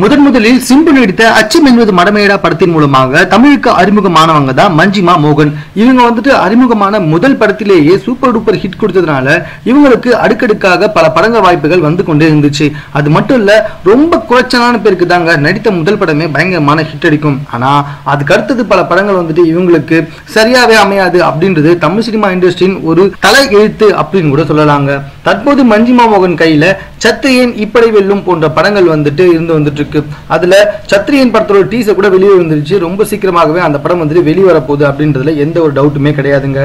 முதன் முதலில் சிம்பு நடித்த அச்சம் என்பது மடமேடா படத்தின் மூலமாக தமிழுக்கு அறிமுகமானவங்க தான் மஞ்சிமா மோகன். இவங்க வந்துட்டு அறிமுகமான முதல் படத்திலேயே சூப்பர் டூப்பர் ஹிட் கொடுத்ததுனால இவங்களுக்கு அடுக்கடுக்காக பல படங்க வாய்ப்புகள் வந்து கொண்டே இருந்துச்சு. அது மட்டும் இல்ல ரொம்ப குறைச்சலான பேருக்கு தாங்க நடித்த முதல் படமே பயங்கரமான ஹிட் அடிக்கும். ஆனா அதுக்கு அடுத்தது பல படங்கள் வந்துட்டு இவங்களுக்கு சரியாவே அமையாது அப்படின்றது தமிழ் சினிமா இண்டஸ்ட்ரியின் ஒரு தலை எழுத்து அப்படின்னு கூட சொல்லலாங்க. தற்போது மஞ்சிமா மோகன் கையில சத்திரியன் இப்படி வெல்லும் போன்ற படங்கள் வந்துட்டு இருந்து வந்துட்டு இருக்கு. அதுல சத்ரியன் படத்தோட டீசர் கூட வெளியே வந்துருச்சு. ரொம்ப சீக்கிரமாகவே அந்த படம் வந்துட்டு வெளியே வரப்போகுது அப்படின்றதுல எந்த ஒரு டவுட்டுமே கிடையாதுங்க.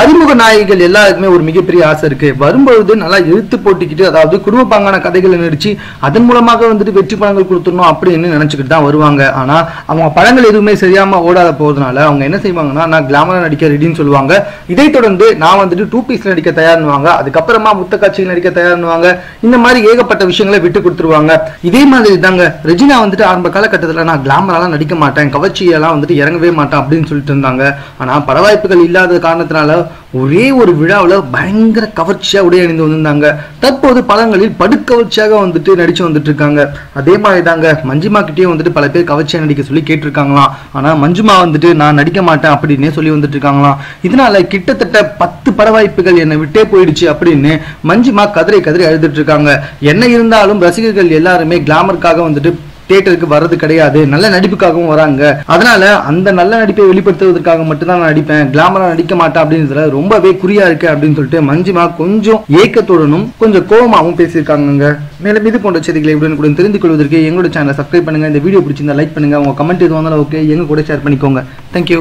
அறிமுக நாயகிகள் எல்லாருக்குமே ஒரு மிகப்பெரிய ஆசை இருக்கு. வரும்பொழுது நல்லா இழுத்து போட்டிக்கிட்டு அதாவது குடும்ப பாங்கான கதைகளை நடிச்சு அதன் மூலமாக வந்துட்டு வெற்றி படங்கள் கொடுத்துடணும் அப்படின்னு நினைச்சுக்கிட்டு தான் வருவாங்க. ஆனா அவங்க படங்கள் எதுவுமே சரியாம ஓடாத போறதுனால அவங்க என்ன செய்வாங்கன்னா நான் கிளாமரா நடிக்க ரெடின்னு சொல்லுவாங்க. இதை தொடர்ந்து நான் வந்துட்டு டூ பீஸ்ல நடிக்க தயார்னுவாங்க அதுக்கப்புறமா முத்த காட்சியில் நடிக்க தயார்னுவாங்க இந்த மாதிரி ஏகப்பட்ட விஷயங்களை விட்டு கொடுத்துருவாங்க. இதே மாதிரி தாங்க ரெஜினா வந்துட்டு ஆரம்ப காலகட்டத்தில் நான் கிளாமராலாம் நடிக்க மாட்டேன் கவர்ச்சியெல்லாம் வந்துட்டு இறங்கவே மாட்டேன் அப்படின்னு சொல்லிட்டு இருந்தாங்க. ஆனால் படவாய்ப்புகள் இல்லாத காரணத்தினால ஒரே ஒரு விழாவில் பயங்கர கவர்ச்சியாக உடைய அணிந்து வந்திருந்தாங்க. தற்போது படங்களில் படுக்கவர்ச்சியாக வந்துட்டு நடித்து வந்துட்டு இருக்காங்க அதே மாதிரி தாங்க மஞ்சுமா கிட்டேயும் வந்துட்டு பல பேர் கவர்ச்சியாக நடிக்க சொல்லி கேட்டிருக்காங்களாம். ஆனால் மஞ்சுமா வந்துட்டு நான் நடிக்க மாட்டேன் அப்படின்னே சொல்லி வந்துட்டு இருக்காங்களாம் இதனால கிட்டத்தட்ட பத்து படவாய்ப்புகள் என்னை விட்டே போயிடுச்சு அப்படின்னு மஞ்சுமா கதிரை கதறி அழுதுட்டு இருக்காங்க என்ன இருந்தாலும் ரசிகர்கள் எல்லாருமே கிளாமருக்காக வந்துட்டு தியேட்டருக்கு வர்றது கிடையாது. நல்ல நடிப்புக்காகவும் வராங்க. அதனால அந்த நல்ல நடிப்பை வெளிப்படுத்துவதற்காக மட்டும்தான் நான் நடிப்பேன். கிளாமரா நடிக்க மாட்டேன் அப்படின்றதுல ரொம்பவே குறியா இருக்கு அப்படின்னு சொல்லிட்டு மஞ்சிமா கொஞ்சம் ஏக்கத்துடனும் கொஞ்சம் கோபமாகவும் பேசியிருக்காங்க மேலும் இது போன்ற செய்திகளை உடனுக்குடன் தெரிந்து கொள்வதற்கு எங்களோட சேனலை சப்ஸ்கிரைப் பண்ணுங்க. இந்த வீடியோ பிடிச்சிருந்தா லைக் பண்ணுங்க. உங்க கமெண்ட் எதுவும் வந்தாலும் ஓகே எங்க கூட ஷேர் பண்ணிக்கோங்க. தேங்க்யூ